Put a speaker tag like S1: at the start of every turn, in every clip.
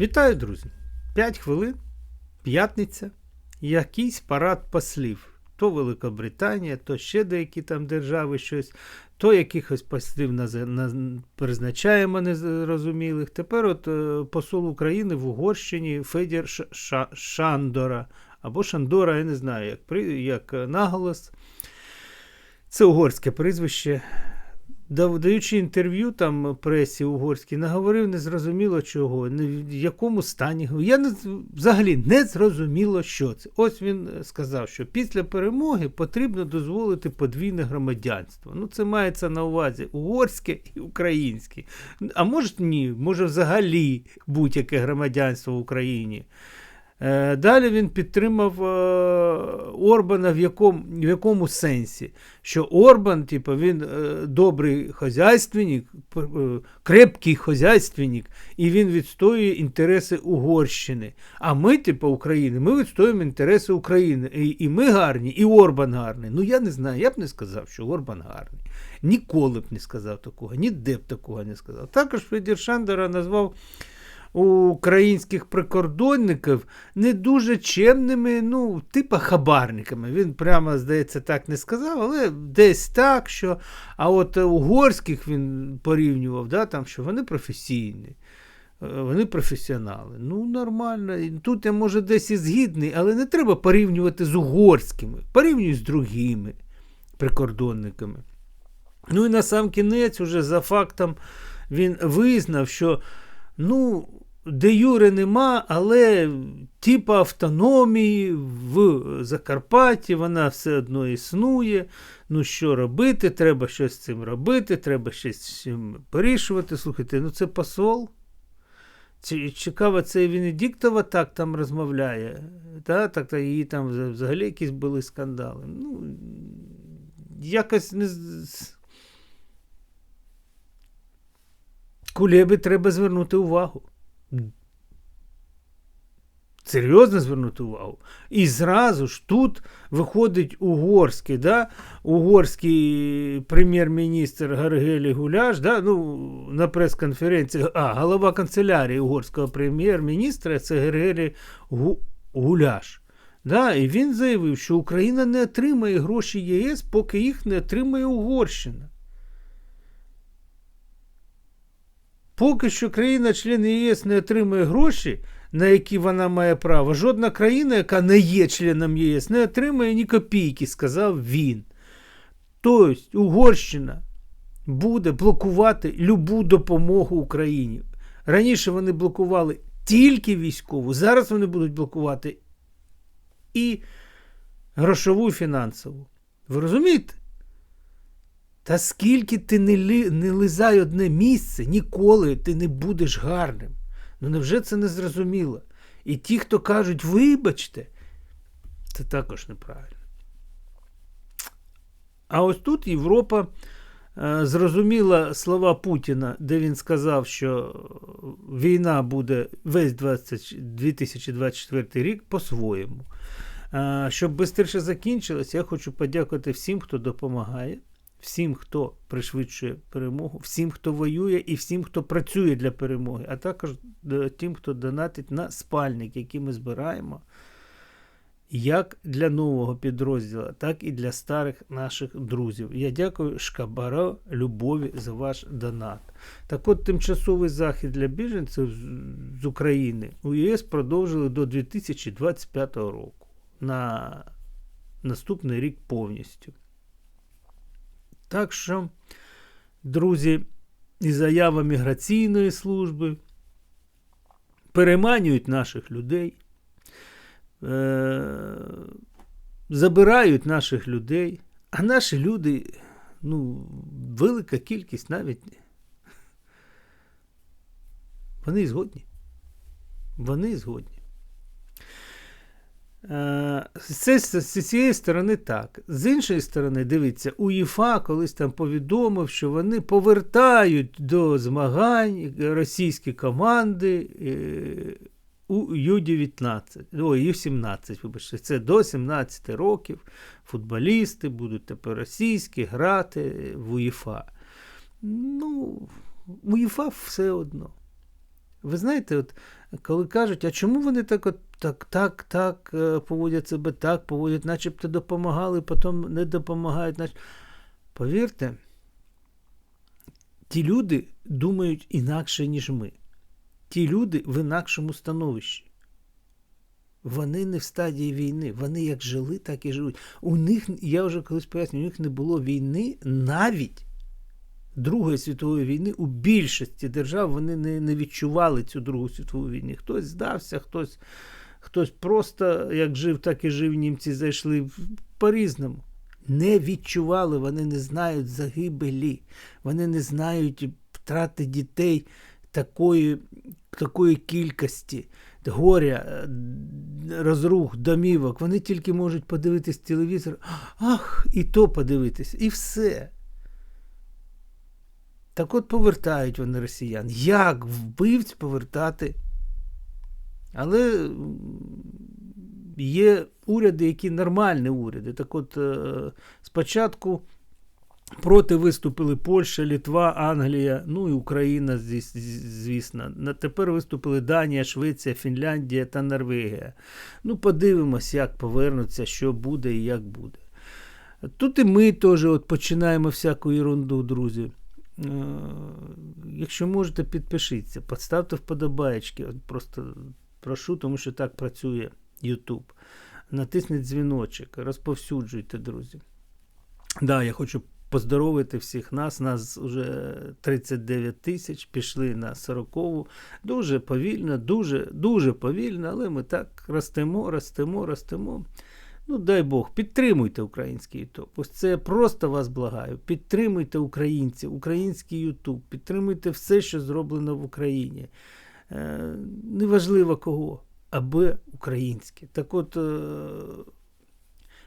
S1: Вітаю, друзі! 5 хвилин, п'ятниця, якийсь парад послів. То Великобританія, то ще деякі там держави щось, то якихось послів на, на, призначаємо незрозумілих. Тепер от е, посол України в Угорщині Федір Шандора або Шандора, я не знаю, як, як наголос. Це угорське прізвище. Даючи інтерв'ю там пресі угорській, наговорив незрозуміло чого, в якому стані. Я не, взагалі не зрозуміло, що це. Ось він сказав, що після перемоги потрібно дозволити подвійне громадянство. Ну, це мається на увазі угорське і українське. А може ні, може взагалі будь-яке громадянство в Україні. Е, далі він підтримав е, Орбана в якому в якому сенсі? Що Орбан, типу, він е, добрий хазяйственник, крепкий хазяйственник, і він відстоює інтереси Угорщини. А ми, типу, України, ми відстоюємо інтереси України. І, і ми гарні, і Орбан гарний. Ну я не знаю, я б не сказав, що Орбан гарний. Ніколи б не сказав такого, ніде б такого не сказав. Також Федір Шандера назвав українських прикордонників не дуже чемними, ну, типа хабарниками. Він прямо, здається, так не сказав, але десь так, що. А от угорських він порівнював, да, там, що вони професійні. Е, вони професіонали. Ну, нормально. Тут я може десь і згідний, але не треба порівнювати з угорськими. Порівнюй з другими прикордонниками. Ну і на сам кінець, уже за фактом, він визнав, що ну, де Юри нема, але типа автономії в Закарпатті вона все одно існує. Ну, що робити? Треба щось з цим робити, треба щось з цим порішувати. Слухайте, ну це посол. Цікаво, це Венедіктова так там розмовляє. Та, так, та її там взагалі якісь були скандали. Ну, якось не. Кулеби треба звернути увагу серйозно звернути увагу. І зразу ж тут виходить угорський да, угорський прем'єр-міністр Гаргелі Гуляш да, ну, на прес-конференції, а голова канцелярії угорського прем'єр-міністра це Гергелі Гуляш. Да, І він заявив, що Україна не отримає гроші ЄС, поки їх не отримає Угорщина. Поки що країна-член ЄС не отримує гроші, на які вона має право, жодна країна, яка не є членом ЄС, не отримує ні копійки, сказав він. Тобто Угорщина буде блокувати любу допомогу Україні. Раніше вони блокували тільки військову, зараз вони будуть блокувати і грошову і фінансову. Ви розумієте? Та скільки ти не ли, не лизай одне місце, ніколи ти не будеш гарним. Ну невже це не зрозуміло? І ті, хто кажуть, вибачте, це також неправильно. А ось тут Європа е, зрозуміла слова Путіна, де він сказав, що війна буде весь 20, 2024 рік по-своєму. Е, щоб швидше закінчилось, я хочу подякувати всім, хто допомагає всім, хто пришвидшує перемогу, всім, хто воює, і всім, хто працює для перемоги, а також тим, хто донатить на спальник, який ми збираємо. Як для нового підрозділу, так і для старих наших друзів. Я дякую Шкабаро Любові за ваш донат. Так от, тимчасовий захід для біженців з України у ЄС продовжили до 2025 року на наступний рік повністю. Так що, друзі, і заява міграційної служби переманюють наших людей, е- забирають наших людей, а наші люди, ну, велика кількість навіть. Вони згодні. Вони згодні. Е, з цієї сторони так. З іншої сторони, дивіться, УЄФА колись там повідомив, що вони повертають до змагань російські команди е, у Ю-19, ой, Ю-17, вибачте, це до 17 років футболісти будуть тепер російські грати в УЄФА. Ну, УЄФА все одно. Ви знаєте, от коли кажуть, а чому вони так, от, так, так, так е, поводять себе, так поводять, начебто допомагали, потім не допомагають. Нач... Повірте, ті люди думають інакше, ніж ми. Ті люди в інакшому становищі. Вони не в стадії війни. Вони як жили, так і живуть. У них, я вже колись пояснюю, у них не було війни навіть Другої світової війни у більшості держав вони не, не відчували цю Другу світову війну. Хтось здався, хтось, хтось просто як жив, так і жив. Німці зайшли по-різному. Не відчували, вони не знають загибелі, вони не знають втрати дітей такої, такої кількості, горя, е, розрух, домівок. Вони тільки можуть подивитись телевізор, ах, і то подивитись, і все. Так от повертають вони росіян. Як вбивць повертати? Але є уряди, які нормальні уряди. Так от е, спочатку проти виступили Польща, Літва, Англія, ну і Україна, звісно. Тепер виступили Данія, Швеція, Фінляндія та Норвегія. Ну, подивимось, як повернуться, що буде і як буде. Тут і ми теж от починаємо всяку ерунду, друзі. Е, Якщо можете, підпишіться, поставте вподобаєчки. Просто прошу, тому що так працює YouTube. Натисніть дзвіночок, розповсюджуйте, друзі. Да, я хочу поздоровити всіх нас. Нас вже 39 тисяч, пішли на 40-ву. Дуже повільно, дуже, дуже повільно, але ми так ростемо, ростемо, ростемо. Ну, дай Бог, підтримуйте український Ютуб. Ось це я просто вас благаю. Підтримуйте українців, український Ютуб, підтримуйте все, що зроблено в Україні. Е, неважливо кого, аби українське. Так от. Е,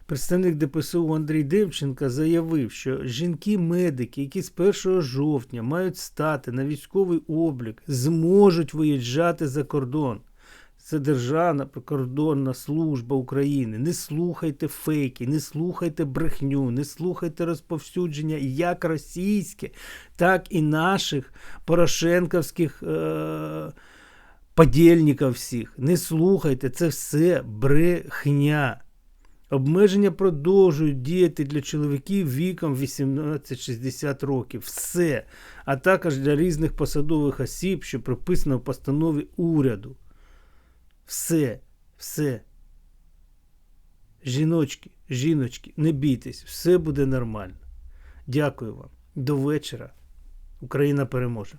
S1: Представник ДПСУ Андрій Демченка заявив, що жінки-медики, які з 1 жовтня мають стати на військовий облік, зможуть виїжджати за кордон. Це Державна прикордонна служба України. Не слухайте фейки, не слухайте брехню, не слухайте розповсюдження як російське, так і наших порошенковських е- подільників всіх. Не слухайте, це все брехня. Обмеження продовжують діяти для чоловіків віком 18-60 років. Все. А також для різних посадових осіб, що прописано в постанові уряду. Все, все. Жіночки, жіночки, не бійтесь, все буде нормально. Дякую вам. До вечора. Україна переможе.